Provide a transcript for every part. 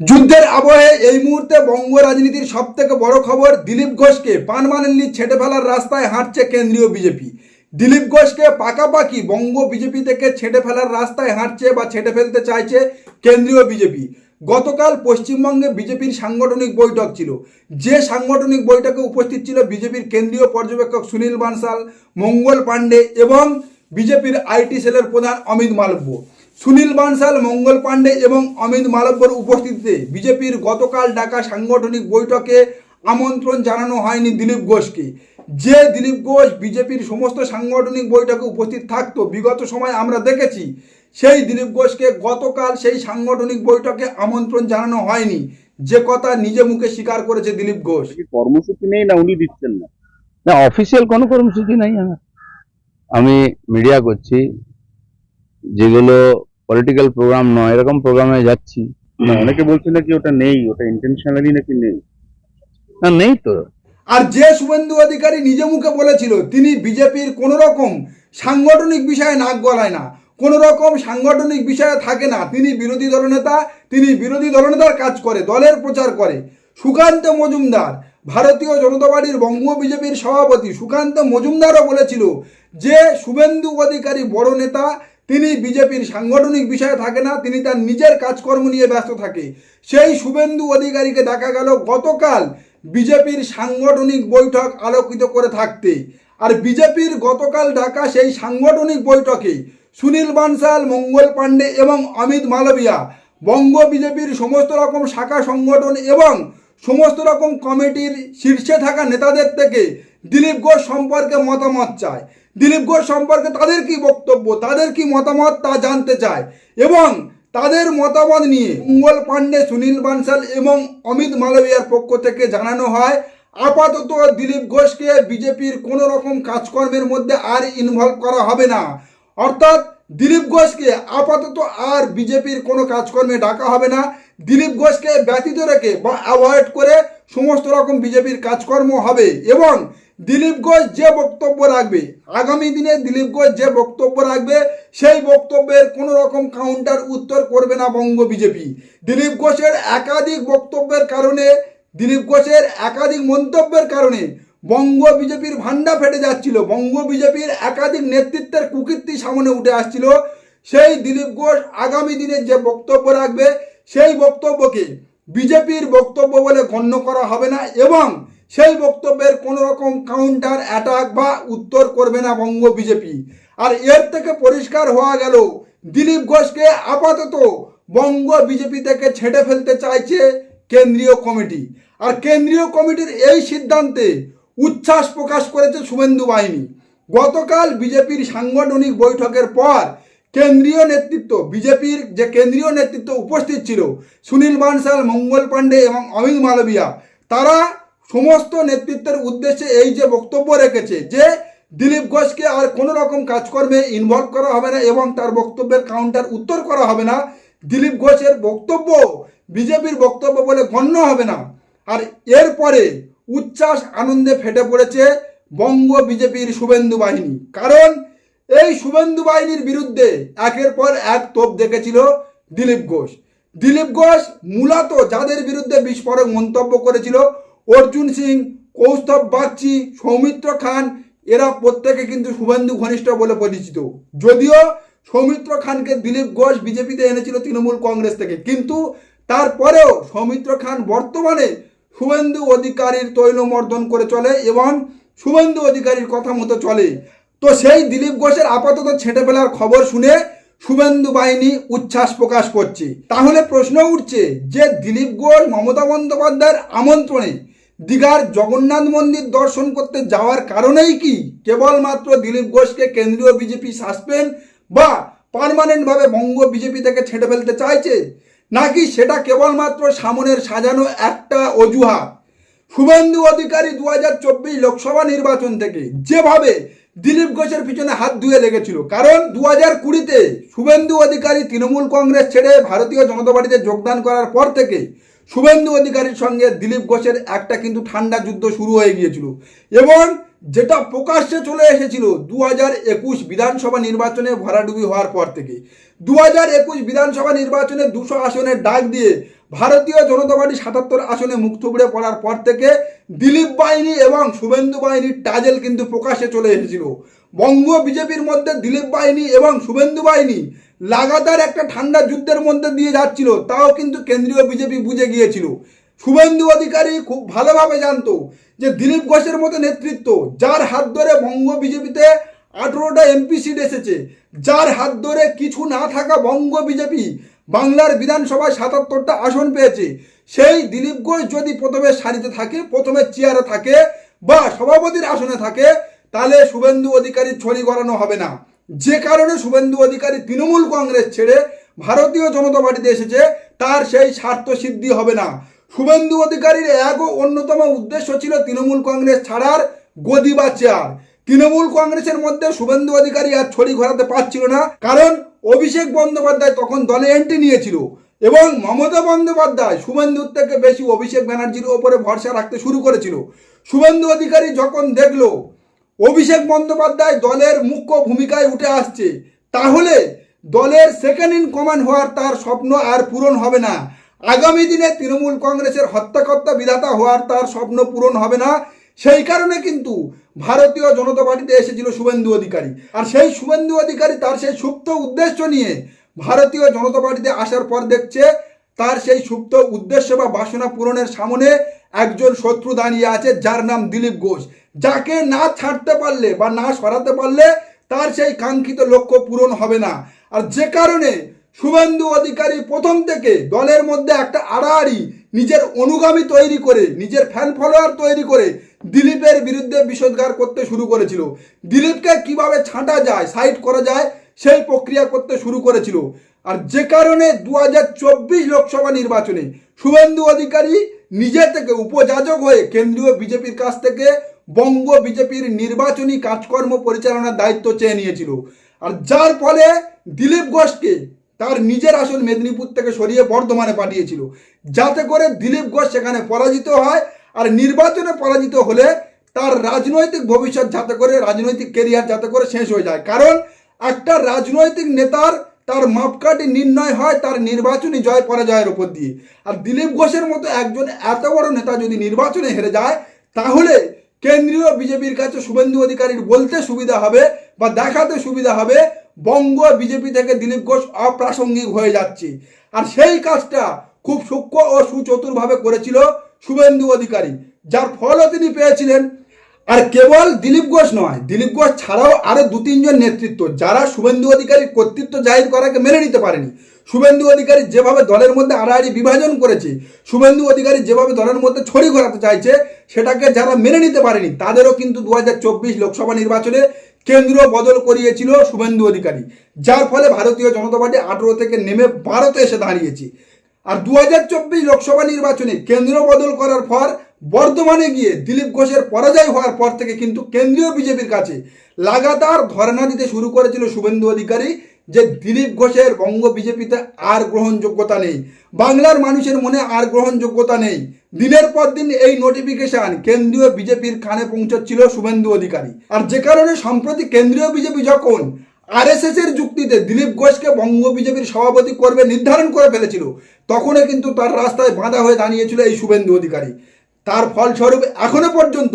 যুদ্ধের আবহে এই মুহূর্তে বঙ্গ রাজনীতির সব থেকে বড় খবর, দিলীপ ঘোষকে পানমানেনলি ছেটে ফেলার রাস্তায় হাঁটছে কেন্দ্রীয় বিজেপি। দিলীপ ঘোষকে পাকাপাকি বঙ্গ বিজেপি থেকে ছেটে ফেলার রাস্তায় হাঁটছে বা ছেটে ফেলতে চাইছে কেন্দ্রীয় বিজেপি। গতকাল পশ্চিমবঙ্গে বিজেপির সাংগঠনিক বৈঠক ছিল। যে সাংগঠনিক বৈঠকে উপস্থিত ছিল বিজেপির কেন্দ্রীয় পর্যবেক্ষক সুনীল বানসাল, মঙ্গল পাণ্ডে এবং বিজেপির আইটি সেলের প্রধান অমিত মালব্য। সুনীল বানসাল মঙ্গল পাণ্ডে এবং অমিত মালব্যর উপস্থিতিতে বিজেপির গতকাল ডাকা সাংগঠনিক বৈঠকে আমন্ত্রণ জানানো হয়নি দিলীপ ঘোষকে। যে দিলীপ ঘোষ বিজেপির সমস্ত সাংগঠনিক বৈঠকে উপস্থিত থাকতো বিগত সময় আমরা দেখেছি সেই দিলীপ ঘোষকে গতকাল সেই সাংগঠনিক বৈঠকে আমন্ত্রণ জানানো হয়নি। যে কথা নিজে মুখে স্বীকার করেছে দিলীপ ঘোষ। কর্মসূচি নেই না উনি দিচ্ছেন না? না অফিসিয়াল কোনো কর্মসূচি নাই আমার। আমি মিডিয়া করছি যেগুলো পলিটিক্যাল প্রোগ্রাম নয় এরকম প্রোগ্রামে যাচ্ছি। অনেকে বলছে নাকি ওটা নেই ওটা ইন্টেনশনালি নাকি নেই। না নেই তো। আর যে শুভেন্দু অধিকারী নিজে মুখে বলেছিল তিনি বিজেপির কোনো রকম সাংগঠনিক বিষয়ে নাক গলায় না। কোনো রকম সাংগঠনিক বিষয়ে থাকে না। তিনি বিরোধী দলনেতা তিনি বিরোধী দলনেতার কাজ করে দলের প্রচার করে। সুকান্ত মজুমদার ভারতীয় জনতা পার্টির বঙ্গ বিজেপির সভাপতি সুকান্ত মজুমদারও বলেছিল যে শুভেন্দু অধিকারী বড় নেতা তিনি বিজেপির সাংগঠনিক বিষয়ে থাকে না, তিনি তার নিজের কাজকর্ম নিয়ে ব্যস্ত থাকে। সেই শুভেন্দু অধিকারীকে দেখা গেল গতকাল বিজেপির সাংগঠনিক বৈঠক আলোকিত করে থাকতে। আর বিজেপির গতকাল ডাকা সেই সাংগঠনিক বৈঠকে সুনীল বানসাল, মঙ্গল পাণ্ডে এবং অমিত মালবিয়া, বঙ্গ বিজেপির সমস্ত রকম শাখা সংগঠন এবং সমস্ত রকম কমিটির শীর্ষে থাকা নেতাদের থেকে দিলীপ ঘোষ সম্পর্কে মতামত চায়। দিলীপ ঘোষ সম্পর্কে তাদের কি বক্তব্য, তাদের কি মতামত তা জানতে চায় এবং তাদের মতামত নিয়ে মঙ্গল পাণ্ডে, সুনীল বানসাল এবং অমিত মালবিয়ার পক্ষ থেকে জানানো হয়, আপাতত দিলীপ ঘোষকে বিজেপির কোনো রকম কাজকর্মের মধ্যে আর ইনভলভ করা হবে না। অর্থাৎ দিলীপ ঘোষকে আপাতত আর বিজেপির কোনো কাজকর্মে ডাকা হবে না। দিলীপ ঘোষকে ব্যতীত রেখে বা অ্যাভয়েড করে সমস্ত রকম বিজেপির কাজকর্ম হবে এবং দিলীপ ঘোষ যে বক্তব্য রাখবে, আগামী দিনে দিলীপ ঘোষ যে বক্তব্য রাখবে, সেই বক্তব্যের কোনো রকম কাউন্টার উত্তর করবে না বঙ্গ বিজেপি। দিলীপ ঘোষের একাধিক বক্তব্যের কারণে, দিলীপ ঘোষের একাধিক মন্তব্যের কারণে বঙ্গ বিজেপির ভান্ডা ফেটে যাচ্ছিল। বঙ্গ বিজেপির একাধিক নেতৃত্বের কুকীর্তি সামনে উঠে আসছিল। সেই দিলীপ ঘোষ আগামী দিনে যে বক্তব্য রাখবে, সেই বক্তব্যকে বিজেপির বক্তব্য বলে গণ্য করা হবে না এবং সেই বক্তব্যের কোনো রকম কাউন্টার অ্যাটাক বা উত্তর করবে না বঙ্গ বিজেপি আর এর থেকে পরিষ্কার হওয়া গেল, দিলীপ ঘোষকে আপাতত বঙ্গ বিজেপি থেকে ছেড়ে ফেলতে চাইছে কেন্দ্রীয় কমিটি। আর কেন্দ্রীয় কমিটির এই সিদ্ধান্তে উচ্ছ্বাস প্রকাশ করেছে শুভেন্দু বাহিনী। গতকাল বিজেপির সাংগঠনিক বৈঠকের পর কেন্দ্রীয় নেতৃত্ব বিজেপির যে কেন্দ্রীয় নেতৃত্ব উপস্থিত ছিল, সুনীল বানসাল, মঙ্গল পাণ্ডে এবং অমিত মালবিয়া, তারা সমস্ত নেতৃত্বের উদ্দেশ্যে এই যে বক্তব্য রেখেছে যে দিলীপ ঘোষকে আর কোনো রকম কাজকর্মে ইনভলভ করা হবে না এবং তার বক্তব্যের কাউন্টার উত্তর করা হবে না, দিলীপ ঘোষের বক্তব্য বিজেপির বক্তব্য বলে গণ্য হবে না। আর এরপরে উচ্ছ্বাস আনন্দে ফেটে পড়েছে বঙ্গ বিজেপির শুভেন্দু বাহিনী। কারণ এই শুভেন্দু বাহিনীর বিরুদ্ধে একের পর এক তোপ দেখেছিল দিলীপ ঘোষ। দিলীপ ঘোষ মূলত যাদের বিরুদ্ধে বিস্ফোরক মন্তব্য করেছিল অর্জুন সিং, কৌস্তব বাগচি, সৌমিত্র খান, এরা প্রত্যেকে কিন্তু শুভেন্দু ঘনিষ্ঠ বলে পরিচিত। যদিও সৌমিত্র খানকে দিলীপ ঘোষ বিজেপিতে এনেছিল তৃণমূল কংগ্রেস থেকে, কিন্তু তারপরেও সৌমিত্র খান বর্তমানে শুভেন্দু অধিকারীর তৈলমর্দন করে চলে এবং শুভেন্দু অধিকারীর কথা মতো চলে। তো সেই দিলীপ ঘোষের আপাতত ছেটে ফেলার খবর শুনে শুভেন্দু বাহিনী উচ্ছ্বাস প্রকাশ করছে। তাহলে প্রশ্ন উঠছে যে দিলীপ ঘোষ, মমতা বন্দ্যোপাধ্যায়ের আমন্ত্রণে দীঘার জগন্নাথ মন্দির দর্শন করতে যাওয়ার কারণেই কি কেবলমাত্র দিলীপ ঘোষকে কেন্দ্রীয় বিজেপি সাসপেন্ড বা পার্মানেন্টভাবে বঙ্গ বিজেপি থেকে ছেটে ফেলতে চাইছে? নাকি সেটা কেবলমাত্র সামনের সাজানো একটা অজুহাত? শুভেন্দু অধিকারী দু হাজার চব্বিশ লোকসভা নির্বাচন থেকে যেভাবে দিলীপ ঘোষের পিছনে হাত ধুয়ে লেগেছিল, কারণ দু হাজার কুড়িতে শুভেন্দু অধিকারী তৃণমূল কংগ্রেস ছেড়ে ভারতীয় জনতা পার্টিতে যোগদান করার পর থেকে শুভেন্দু অধিকারীর সঙ্গে দিলীপ ঘোষের একটা কিন্তু ঠান্ডা যুদ্ধ শুরু হয়ে গিয়েছিল। এবং যেটা প্রকাশ্যে চলে এসেছিল দু হাজার একুশ বিধানসভা নির্বাচনে ভরাডুবি হওয়ার পর থেকে। দু হাজার একুশ বিধানসভা নির্বাচনে দুশো আসনের ডাক দিয়ে ভারতীয় জনতা পার্টি সাতাত্তর আসনে মুখ থুবড়ে পড়ার পর থেকে দিলীপ বাহিনী এবং শুভেন্দু বাহিনীর টাজেল কিন্তু প্রকাশ্যে চলে এসেছিল। বঙ্গ বিজেপির মধ্যে দিলীপ বাহিনী এবং শুভেন্দু বাহিনী লাগাতার একটা ঠান্ডা যুদ্ধের মধ্যে দিয়ে যাচ্ছিল, তাও কিন্তু কেন্দ্রীয় বিজেপি বুঝে গিয়েছিল। শুভেন্দু অধিকারী খুব ভালোভাবে জানতো যে দিলীপ ঘোষের মতো নেতৃত্ব, যার হাত ধরে বঙ্গ বিজেপিতে আঠেরোটা এমপি সিট এসেছে, যার হাত ধরে কিছু না থাকা বঙ্গ বিজেপি বাংলার বিধানসভায় সাতাত্তরটা আসন পেয়েছে। সেই দিলীপ ঘোষ যদি প্রথমে সারিতে থাকে, প্রথমে চেয়ারে থাকে বা সভাপতির আসনে থাকে, তাহলে শুভেন্দু অধিকারীর ছড়ি গড়ানো হবে না। যে কারণে শুভেন্দু অধিকারী তৃণমূল কংগ্রেস ছেড়ে ভারতীয় জনতা পার্টিতে এসেছে, তার সেই স্বার্থ সিদ্ধি হবে না। শুভেন্দু অধিকারীর এক অন্যতম উদ্দেশ্য ছিল তৃণমূল কংগ্রেস ছাড়ার গদি বা চেয়ার। তৃণমূল কংগ্রেসের মধ্যে শুভেন্দু অধিকারী আর ছড়ি ঘোরাতে পারছিল না, কারণ অভিষেক বন্দ্যোপাধ্যায় তখন দলে এন্ট্রি নিয়েছিল এবং মমতা বন্দ্যোপাধ্যায় শুভেন্দুর থেকে বেশি অভিষেক ব্যানার্জির ওপরে ভরসা রাখতে শুরু করেছিল। শুভেন্দু অধিকারী যখন দেখল অভিষেক বন্দ্যোপাধ্যায় দলের মুখ্য ভূমিকায় উঠে আসছে। তাহলে দলের সেকেন্ড ইন কমান্ড হওয়ার তার স্বপ্ন আর পূরণ হবে না। আগামী দিনে তৃণমূল কংগ্রেসের হত্যাকর্তা বিধাতা হওয়ার তার স্বপ্ন পূরণ হবে না। সেই কারণে কিন্তু ভারতীয় জনতা পার্টিতে এসেছিল শুভেন্দু অধিকারী। আর সেই শুভেন্দু অধিকারী তার সেই সুপ্ত উদ্দেশ্য নিয়ে ভারতীয় জনতা পার্টিতে আসার পর দেখছে, তার সেই সুপ্ত উদ্দেশ্য বা বাসনা পূরণের সামনে একজন শত্রু দাঁড়িয়ে আছে, যার নাম দিলীপ ঘোষ। যাকে না ছাড়তে পারলে বা না সরাতে পারলে তার সেই কাঙ্ক্ষিত লক্ষ্য পূরণ হবে না। আর যে কারণে শুভেন্দু অধিকারী প্রথম থেকে দলের মধ্যে একটা আড়াআড়ি নিজের অনুগামী তৈরি করে, নিজের ফ্যান ফলোয়ার তৈরি করে দিলীপের বিরুদ্ধে বিষোদ্গার করতে শুরু করেছিল। দিলীপকে কীভাবে ছাঁটা যায় সাইড করা যায়, সেই প্রক্রিয়া করতে শুরু করেছিল। আর যে কারণে দু হাজার চব্বিশ লোকসভা নির্বাচনে শুভেন্দু অধিকারী নিজে থেকে উপযাজক হয়ে কেন্দ্রীয় বিজেপির কাছ থেকে বঙ্গ বিজেপির নির্বাচনী কাজকর্ম পরিচালনার দায়িত্ব চেয়ে নিয়েছিল। আর যার ফলে দিলীপ ঘোষকে তার নিজের আসন মেদিনীপুর থেকে সরিয়ে বর্ধমানে পাঠিয়েছিল। যাতে করে দিলীপ ঘোষ সেখানে পরাজিত হয় আর নির্বাচনে পরাজিত হলে তার রাজনৈতিক ভবিষ্যৎ যাতে করে, রাজনৈতিক কেরিয়ার যাতে করে শেষ হয়ে যায়। কারণ একটা রাজনৈতিক নেতার তার মাপকাঠি নির্ণয় হয় তার নির্বাচনী জয় পরাজয়ের উপর দিয়ে। আর দিলীপ ঘোষের মতো একজন এত বড় নেতা যদি নির্বাচনে হেরে যায়, তাহলে কেন্দ্রীয় বিজেপির কাছে শুভেন্দু অধিকারীর বলতে সুবিধা হবে বা দেখাতে সুবিধা হবে, বঙ্গ বিজেপি থেকে দিলীপ ঘোষ অপ্রাসঙ্গিক হয়ে যাচ্ছে। আর সেই কাজটা খুব সূক্ষ্ম ও সুচতুরভাবে করেছিল শুভেন্দু অধিকারী, যার ফলও তিনি পেয়েছিলেন। আর কেবল দিলীপ ঘোষ নয়, দিলীপ ঘোষ ছাড়াও আরও দু তিনজন নেতৃত্ব, যারা শুভেন্দু অধিকারীর কর্তৃত্ব জাহির করাকে মেনে নিতে পারেনি। শুভেন্দু অধিকারী যেভাবে দলের মধ্যে আড়াআড়ি বিভাজন করেছে, শুভেন্দু অধিকারী যেভাবে দলের মধ্যে ছড়ি ঘোরাতে চাইছে, সেটাকে যারা মেনে নিতে পারেনি, তাদেরও কিন্তু দুহাজার চব্বিশ লোকসভা নির্বাচনে কেন্দ্র বদল করিয়েছিল শুভেন্দু অধিকারী, যার ফলে ভারতীয় জনতা পার্টি আঠেরো থেকে নেমে ভারতে এসে দাঁড়িয়েছে। আর দু হাজার চব্বিশ লোকসভা নির্বাচনে কেন্দ্র বদল করার পর বর্ধমানে গিয়ে দিলীপ ঘোষের পরাজয় হওয়ার পর থেকে কিন্তু কেন্দ্রীয় বিজেপির কাছে লাগাতার ধর্ণা দিতে শুরু করেছিল শুভেন্দু অধিকারী যে দিলীপ ঘোষের বঙ্গ বিজেপিতে আর গ্রহণযোগ্যতা নেই। বাংলার মানুষের মনে আর গ্রহণযোগ্যতা নেই। দিনের পর দিন এই নোটিফিকেশন কেন্দ্রীয় বিজেপির কানে পৌঁছচ্ছিল শুভেন্দু অধিকারী। আর যে কারণে সম্প্রতি কেন্দ্রীয় বিজেপি যখন আরএসএস এর যুক্তিতে দিলীপ ঘোষকে বঙ্গ বিজেপির সভাপতি করবে নির্ধারণ করে ফেলেছিল তখনই কিন্তু তার রাস্তায় বাঁধা হয়ে দাঁড়িয়েছিল এই শুভেন্দু অধিকারী। তার ফলস্বরূপ এখনও পর্যন্ত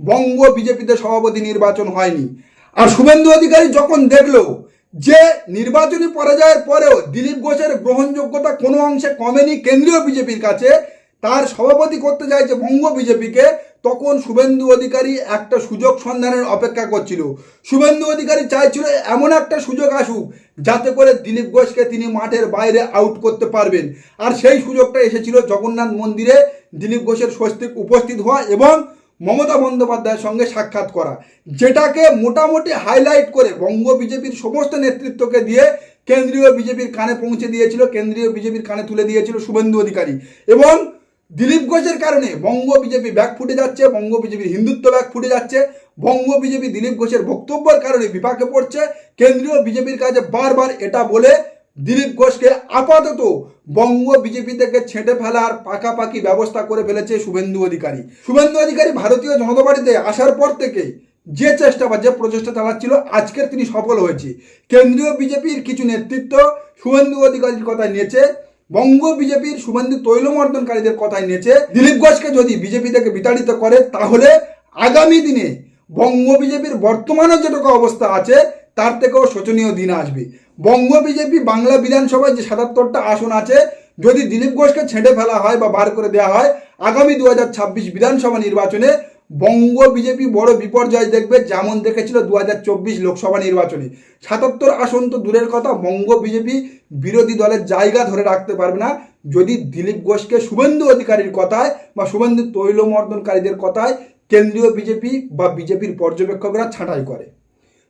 বঙ্গ বিজেপিতে সভাপতি নির্বাচন হয়নি। আর শুভেন্দু অধিকারী যখন দেখল যে নির্বাচনী পরাজয়ের পরেও দিলীপ ঘোষের গ্রহণযোগ্যতা কোনো অংশে কমেনি কেন্দ্রীয় বিজেপির কাছে, তার সভাপতি করতে চাইছে বঙ্গ বিজেপিকে, তখন শুভেন্দু অধিকারী একটা সুযোগ সন্ধানের অপেক্ষা করছিল। শুভেন্দু অধিকারী চাইছিল এমন একটা সুযোগ আসুক, যাতে করে দিলীপ ঘোষকে তিনি মাঠের বাইরে আউট করতে পারবেন। আর সেই সুযোগটা এসেছিল জগন্নাথ মন্দিরে, দিলীপ ঘোষের স্বস্তিক উপস্থিত হওয়া এবং মমতা বন্দ্যোপাধ্যায়ের সঙ্গে সাক্ষাৎ করা, যেটাকে মোটামুটি হাইলাইট করে বঙ্গ বিজেপির সমস্ত নেতৃত্বকে দিয়ে কেন্দ্রীয় বিজেপির কানে পৌঁছে দিয়েছিল, কেন্দ্রীয় বিজেপির কানে তুলে দিয়েছিল শুভেন্দু অধিকারী। এবং দিলীপ ঘোষের কারণে বঙ্গ বিজেপি ব্যাগ ফুটে যাচ্ছে, বঙ্গ বিজেপির হিন্দুত্ব ব্যাগ ফুটে যাচ্ছে, বঙ্গ বিজেপি দিলীপ ঘোষের বক্তব্যের কারণে বিপাকে পড়ছে, কেন্দ্রীয় বিজেপির কাছে বারবার এটা বলে দিলীপ ঘোষকে আপাতত বঙ্গ বিজেপি থেকে ছেঁটে ফেলার পাকাপাকি ব্যবস্থা করে ফেলেছে শুভেন্দু অধিকারী। শুভেন্দু অধিকারী ভারতীয় জনতা পার্টিতে আসার পর থেকে যে চেষ্টা বা যে প্রচেষ্টা চালাচ্ছিল, আজকের তিনি সফল হয়েছে। কেন্দ্রীয় বিজেপির কিছু নেতৃত্ব শুভেন্দু অধিকারীর কথা নিয়েছে বঙ্গ বিজেপির শুভেন্দু তৈলমর্দনকারীদের কথায় নিয়েছে দিলীপ ঘোষকে যদি বিজেপি থেকে বিতাড়িত করে, তাহলে আগামী দিনে বঙ্গ বিজেপির বর্তমানে যেটুকু অবস্থা আছে, তার থেকেও শোচনীয় দিন আসবে। বঙ্গ বিজেপি, বাংলা বিধানসভায় যে সাতাত্তরটা আসন আছে, যদি দিলীপ ঘোষকে ছেঁটে ফেলা হয় বা বার করে দেওয়া হয়, আগামী দু হাজার ছাব্বিশ বিধানসভা নির্বাচনে বঙ্গ বিজেপি বড় বিপর্যয় দেখবে, যেমন দেখেছিল দু হাজার চব্বিশ লোকসভা নির্বাচনে। সাতাত্তর আসন তো দূরের কথা, বঙ্গ বিজেপি বিরোধী দলের জায়গা ধরে রাখতে পারবে না। যদি দিলীপ ঘোষকে শুভেন্দু অধিকারীর কথায় বা শুভেন্দু তৈলমর্দনকারীদের কথায় কেন্দ্রীয় বিজেপি বা বিজেপির পর্যবেক্ষকরা ছাঁটাই করে।